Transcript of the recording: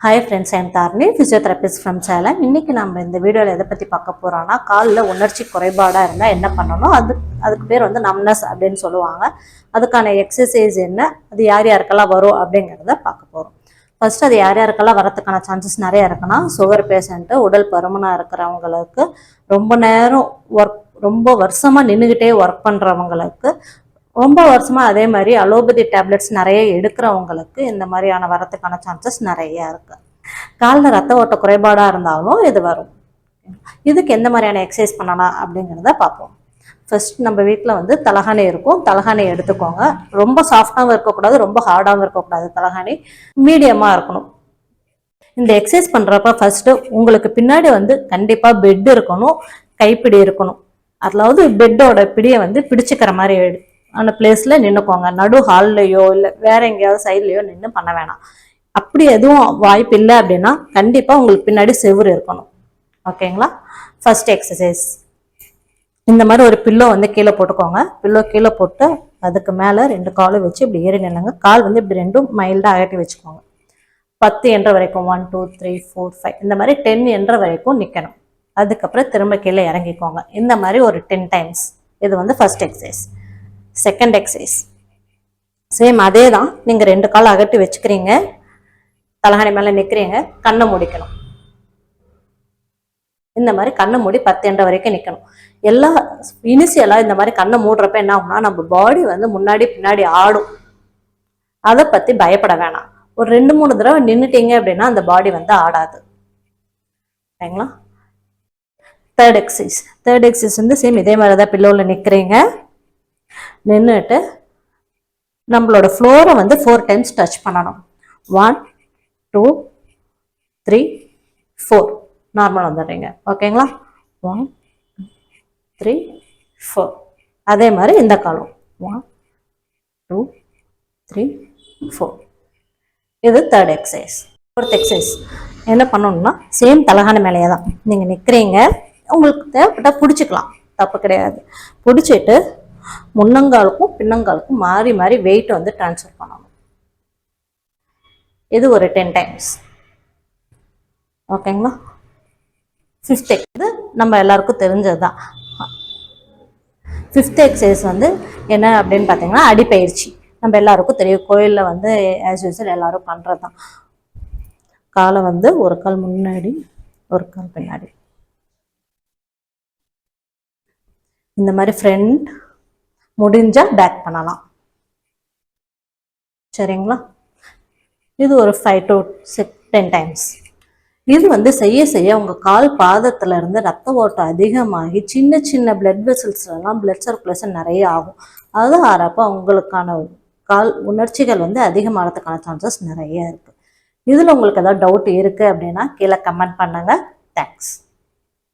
Hi friends I'm Tharni physiotherapist from Salem இன்னைக்கு நம்ம இந்த வீடியோவில் எதை பற்றி பார்க்க போகிறோம்னா காலில் உணர்ச்சி குறைபாடாக இருந்தால் என்ன பண்ணணும்? அது அதுக்கு பேர் வந்து நம்னஸ் அப்படின்னு சொல்லுவாங்க. அதுக்கான எக்ஸசைஸ் என்ன? அது யார் யாருக்கெல்லாம் வரும் அப்படிங்கிறத பார்க்க போகிறோம் ஃபர்ஸ்ட் அது யார் யாருக்கெல்லாம் வரத்துக்கான சான்சஸ் நிறைய இருக்குன்னா சுகர் பேஷண்ட்டு உடல் பருமனாக இருக்கிறவங்களுக்கு ரொம்ப நேரம் ஒர்க் ரொம்ப வருஷமாக நின்றுக்கிட்டே ஒர்க் பண்ணுறவங்களுக்கு ரொம்ப வருஷமாக அதே மாதிரி அலோபதி டேப்லெட்ஸ் நிறைய எடுக்கிறவங்களுக்கு இந்த மாதிரியான வரத்துக்கான சான்சஸ் நிறையா இருக்குது காலில் ரத்த ஓட்ட குறைபாடாக இருந்தாலும் இது வரும். இதுக்கு எந்த மாதிரியான எக்ஸசைஸ் பண்ணலாம் அப்படிங்கிறத பார்ப்போம். ஃபர்ஸ்ட் நம்ம வீட்டில் வந்து தலகாணி இருக்கும். தலகாணி எடுத்துக்கோங்க. ரொம்ப சாஃப்டாகவும் இருக்கக்கூடாது ரொம்ப ஹார்டாகவும் இருக்கக்கூடாது தலகாணி. மீடியமாக இருக்கணும். இந்த எக்ஸசைஸ் பண்ணுறப்ப ஃபர்ஸ்ட்டு உங்களுக்கு பின்னாடி வந்து கண்டிப்பாக பெட் இருக்கணும். கைப்பிடி இருக்கணும். அதாவது பெட்டோட பிடியை வந்து பிடிச்சிக்கிற மாதிரி அந்த பிளேஸில் நின்றுக்கோங்க நடு ஹால்லையோ இல்லை வேறு எங்கேயாவது சைட்லையோ நின்று பண்ண வேணாம். அப்படி எதுவும் வாய்ப்பு இல்லை அப்படின்னா கண்டிப்பாக உங்களுக்கு பின்னாடி செவுரு இருக்கணும். ஓகேங்களா ஃபஸ்ட் எக்ஸசைஸ் இந்த மாதிரி ஒரு பில்லோ வந்து கீழே போட்டுக்கோங்க. பில்லோ கீழே போட்டு அதுக்கு மேலே ரெண்டு காலும் வச்சு இப்படி ஏறி நில்லுங்க. கால் வந்து இப்படி ரெண்டும் மைல்டாக அகட்டி வச்சுக்கோங்க. பத்து என்ற வரைக்கும் one two three four five இந்த மாதிரி டென் என்ற வரைக்கும் நிற்கணும் அதுக்கப்புறம் திரும்ப கீழே இறங்கிக்கோங்க. இந்த மாதிரி ஒரு டென் டைம்ஸ் இது வந்து first exercise second exercise same அதே தான் நீங்கள் ரெண்டு கால் அகட்டி வச்சுக்கிறீங்க. தலகாணி மேலே நிற்கிறீங்க கண்ணை முடிக்கணும். இந்த மாதிரி கண்ணை மூடி பத்து என்ற வரைக்கும் நிற்கணும் எல்லா இனிஷியலாக இந்த மாதிரி கண்ணை மூடுறப்ப என்ன ஆகும்னா நம்ம பாடி வந்து முன்னாடி பின்னாடி ஆடும். அதை பற்றி பயப்பட வேணாம். ஒரு ரெண்டு மூணு தடவை நின்றுட்டீங்க அப்படின்னா அந்த பாடி வந்து ஆடாது. சரிங்களா? தேர்ட் எக்ஸசைஸ் தேர்ட் எக்ஸசைஸ் வந்து சேம் இதே மாதிரி தான் பில்லோவில் நிற்கிறீங்க நின்றுட்டு நம்மளோட ஃப்ளோரை வந்து ஃபோர் டைம்ஸ் டச் பண்ணணும். One two three four normal வந்துடுறீங்க. ஓகேங்களா ஒன் த்ரீ ஃபோர் அதே மாதிரி இந்த காலம் ஒன் டூ த்ரீ ஃபோர் இது தேர்ட் எக்ஸசைஸ் ஃபோர்த் எக்ஸசைஸ் என்ன பண்ணணும்னா சேம் தலகான மேலேயே தான் நீங்கள் நிற்கிறீங்க உங்களுக்கு தேவைப்பட்டால் பிடிச்சிக்கலாம். தப்பு கிடையாது. பிடிச்சிட்டு முன்னங்காலுக்கும் பின்னங்காலுக்கும் மாறி மாறி வெயிட் வந்து ட்ரான்ஸ்ஃபர் பண்ணணும். இது ஒரு டென் டைம்ஸ் ஓகேங்களா ஃபிஃப்த் இது நம்ம எல்லாருக்கும் தெரிஞ்சது தான் ஃபிஃப்த் எக்ஸசைஸ் வந்து என்ன அப்படின்னு பார்த்தீங்கன்னா அடிப்பயிற்சி. நம்ம எல்லாருக்கும் தெரியும். கோயிலில் வந்து ஆஸ் யூஸ்வல் எல்லாரும் பண்ணுறது தான் காலை வந்து ஒரு கால் முன்னாடி ஒரு கால் பின்னாடி. இந்த மாதிரி ஃப்ரண்ட் முடிஞ்சால் பேக் பண்ணலாம். சரிங்களா? இது ஒரு five to six ten times இது வந்து செய்ய செய்ய உங்கள் கால் பாதத்துல இருந்து ரத்த ஓட்டம் அதிகமாகி சின்ன சின்ன பிளட் வெசல்ஸ்லாம் பிளட் சர்க்குலேஷன் நிறைய ஆகும். அது ஆறப்போ உங்களுக்கான கால் உணர்ச்சிகள் வந்து அதிகமாகிறதுக்கான சான்சஸ் நிறைய இருக்குது இதில் உங்களுக்கு ஏதாவது டவுட் இருக்குது அப்படின்னா கீழே கமெண்ட் பண்ணுங்கள் தேங்க்ஸ்